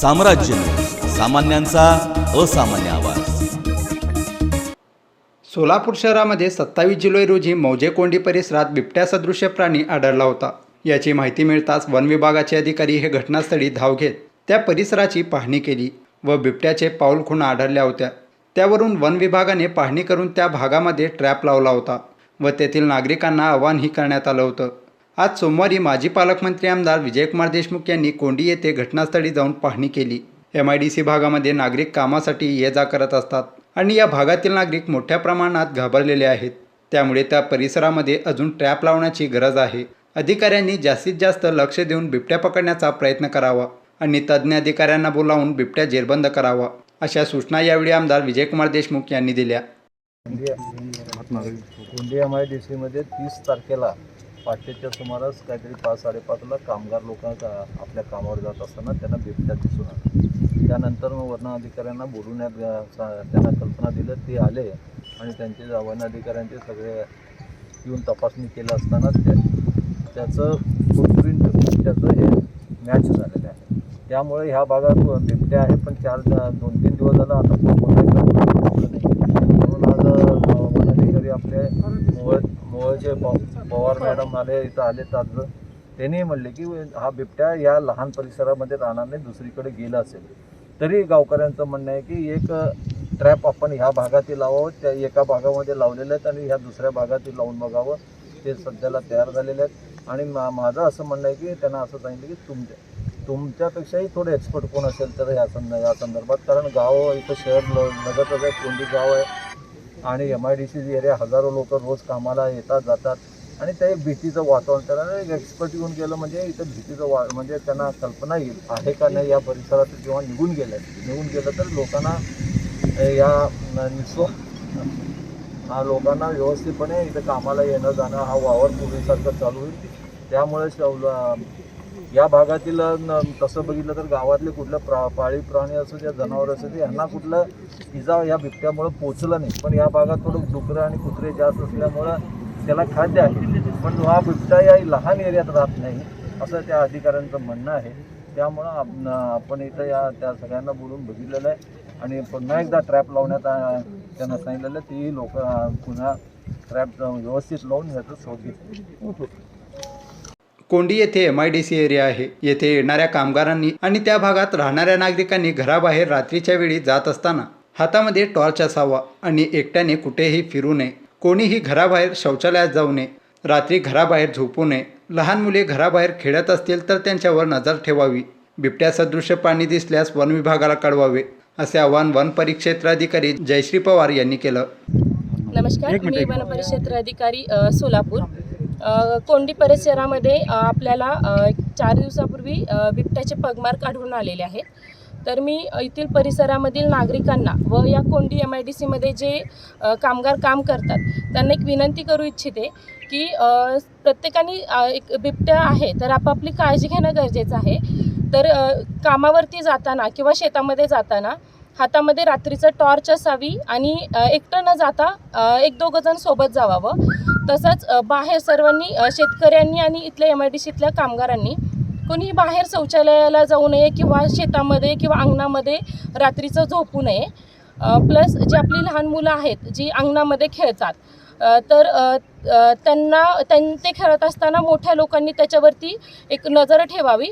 साम्राज्य सामान्यांचा असामान्य आवाज. सोलापूर शहरामध्ये सत्तावीस जुलै रोजी मौजे कोंडी परिसरात बिबट्यासदृश्य प्राणी आढळला होता. याची माहिती मिळताच वन विभागाचे अधिकारी हे घटनास्थळी धाव घेत त्या परिसराची पाहणी केली व बिबट्याचे पाऊल खुणा आढळल्या होत्या. त्यावरून वन विभागाने पाहणी करून त्या भागामध्ये ट्रॅप लावला होता व तेथील नागरिकांना आवाहनही करण्यात आलं होतं. आज सोमवारी माजी पालकमंत्री आमदार विजयकुमार देशमुख यांनी कोंडी येथे घटनास्थळी जाऊन पाहणी केली. एम आय डी सी भागामध्ये नागरिक कामासाठी ये जा करत असतात आणि या भागातील नागरिक मोठ्या प्रमाणात घाबरलेले आहेत. त्यामुळे त्या परिसरामध्ये अजून ट्रॅप लावण्याची गरज आहे. अधिकाऱ्यांनी जास्तीत जास्त लक्ष देऊन बिबट्या पकडण्याचा प्रयत्न करावा आणि तज्ज्ञ अधिकाऱ्यांना बोलावून बिबट्या जेरबंद करावा अशा सूचना यावेळी आमदार विजयकुमार देशमुख यांनी दिल्या. कोंडी एम आय डी सीमध्ये तीस तारखेला पाचशेच्या सुमारास काहीतरी पाच साडेपाचला कामगार लोकांचा आपल्या कामावर जात असताना त्यांना बिबट्या दिसून आला. त्यानंतर मग वर्ण अधिकाऱ्यांना बोलवण्यात त्यांना कल्पना दिलं ते आले आणि त्यांचे वन अधिकाऱ्यांचे सगळे येऊन तपासणी केलं असताना त्या त्याचं फुटप्रिंट बिबट्याचं हे मॅच झालेलं आहे. त्यामुळे ह्या भागात बिबट्या आहे पण चार दोन तीन दिवस झालं आता नाही. म्हणून आज वन अधिकारी आपले मोहोळ मोहोळचे पवार मॅडम आले इथं आले तर त्यांनी म्हणले की हा बिबट्या या लहान परिसरामध्ये राहणार नाही दुसरीकडे गेला असेल. तरी गावकऱ्यांचं म्हणणं आहे की एक ट्रॅप आपण ह्या भागातील लावावं त्या एका भागामध्ये लावलेले आहेत आणि ह्या दुसऱ्या भागातील लावून बघावं. ते सध्याला तयार झालेले आहेत. आणि मा माझं असं म्हणणं आहे की त्यांना असं सांगितलं की तुमच्या तुमच्यापेक्षाही थोडे एक्सपर्ट कोण असेल तर या संद या संदर्भात. कारण गाव इथं शहर ल लगतच आहे कोंडी गाव आहे आणि M I D C area हजारो लोक रोज कामाला येतात जातात. आणि ते एक भीतीचं वातावरण त्याला एक एक्सपर्ट येऊन गेलं म्हणजे इथं भीतीचं वा म्हणजे त्यांना कल्पना येईल. आहे का नाही या परिसरात जेव्हा निघून गेलं निघून गेलं तर लोकांना या निस्व हा लोकांना व्यवस्थितपणे इथं कामाला येणं जाणं हा वावर पूर्वीसारखं चालू होईल. त्यामुळे शव- या भागातील तसं बघितलं तर गावातले कुठलं प्रा पाळीव प्राणी असो किंवा जनावर असू दे यांना कुठलं इजा या बिबट्यामुळं पोचलं नाही. पण या भागात थोडं डुकरं आणि कुत्रे जास्त असल्यामुळं त्याला खाद्य आहे. पण हा बिबट्या या लहान एरियात राहत नाही असं त्या अधिकाऱ्यांचं म्हणणं आहे. त्यामुळं आपण इथं या त्या सगळ्यांना बोलून बघितलेलं आहे. आणि पुन्हा एकदा ट्रॅप लावण्यात त्यांना सांगितलेलं आहे ती लोक पुन्हा ट्रॅप व्यवस्थित लावून ह्याचा शोध घेतील. कोंडी येथे M I D C area आहे. येथे येणाऱ्या कामगारांनी आणि त्या भागात राहणाऱ्या नागरिकांनी घराबाहेर रात्रीच्या वेळी जात असताना हातामध्ये टॉर्च असावा आणि एकट्याने कुठेही फिरू नये. कोणीही घराबाहेर शौचालयात जाऊ नये. रात्री घराबाहेर झोपू नये. लहान मुले घराबाहेर खेळत असतील तर त्यांच्यावर नजर ठेवावी. बिबट्या सदृश्य प्राणी दिसल्यास वन विभागाला कळवावे असे आवाहन वन परिक्षेत्र अधिकारी जयश्री पवार यांनी केलं. नमस्कार. मी वनपरिक्षेत्र अधिकारी अ, सोलापूर. कोंडी परिसरामध्ये आपल्याला चार दिवसापूर्वी बिबट्याचे पगमार्क आढळून आलेले आहेत. तर मी येथील परिसरामधील नागरिकांना व या कोंडी एम आय डी सीमध्ये जे कामगार काम करतात त्यांना एक विनंती करू इच्छिते की प्रत्येकाने एक बिबट्या आहे तर आपापली काळजी घेणं गरजेचं आहे. तर कामावरती जाताना किंवा शेतामध्ये जाताना हातामध्ये रात्रीचं टॉर्च असावी आणि एकटं न जाता एक दोघं जण सोबत जावावं. तसंच बाहेर सर्वांनी शेतकऱ्यांनी आणि इथल्या एम आय डी सीतल्या कामगारांनी कोणीही बाहेर शौचालयाला जाऊ नये किंवा शेतामध्ये किंवा अंगणामध्ये रात्रीचं झोपू नये. प्लस जी आपली लहान मुलं आहेत जी अंगणामध्ये खेळतात तर त्यांना त्यां ते खेळत असताना मोठ्या लोकांनी त्याच्यावरती एक नजर ठेवावी.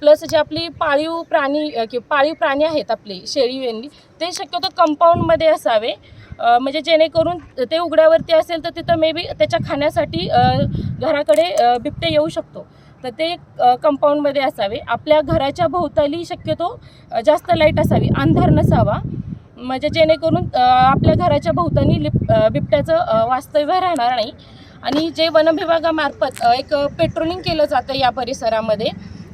प्लस जे आपली पाळीव प्राणी किंवा पाळीव प्राणी आहेत आपली शेळी वेंडी ते शक्यतो कंपाऊंडमध्ये असावे. म्हणजे जेणेकरून ते उघड्यावरती असेल तर तिथं मे बी त्याच्या खाण्यासाठी घराकडे बिबटे येऊ शकतो. तर ते कंपाऊंडमध्ये असावे. आपल्या घराच्या भोवताली शक्यतो जास्त लाइट असावी अंधार नसावा. म्हणजे जेणेकरून आपल्या घराच्या भोवतानी लिप बिबट्याचं वास्तव्य राहणार नाही. आणि जे वनविभागामार्फत एक पेट्रोलिंग केलं जातं या परिसरामध्ये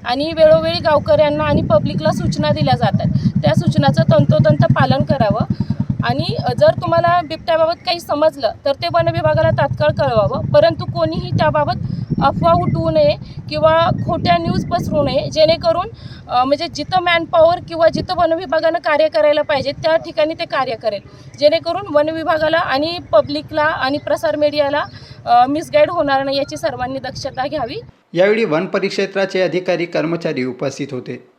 आणि वेळोवेळी गावकऱ्यांना आणि पब्लिकला सूचना दिल्या जातात. त्या सूचनाचं तंतोतंत पालन करावं. आणि जर तुम्हाला बिबट्याबाबत काही समजलं तर ते वन विभागाला तात्काळ कळवावं. परंतु कोणीही त्याबाबत अफवा उठवू नये किंवा खोट्या न्यूज पसरू नये. जेणेकरून म्हणजे जिथं मॅनपॉवर किंवा जिथं वनविभागानं कार्य करायला पाहिजे त्या ठिकाणी ते कार्य करेल. जेणेकरून वनविभागाला आणि पब्लिकला आणि प्रसार मीडियाला मिसगाईड होणार नाही याची सर्वांनी दक्षता घ्यावी. यावेळी वन परिक्षेत्राचे अधिकारी कर्मचारी उपस्थित होते.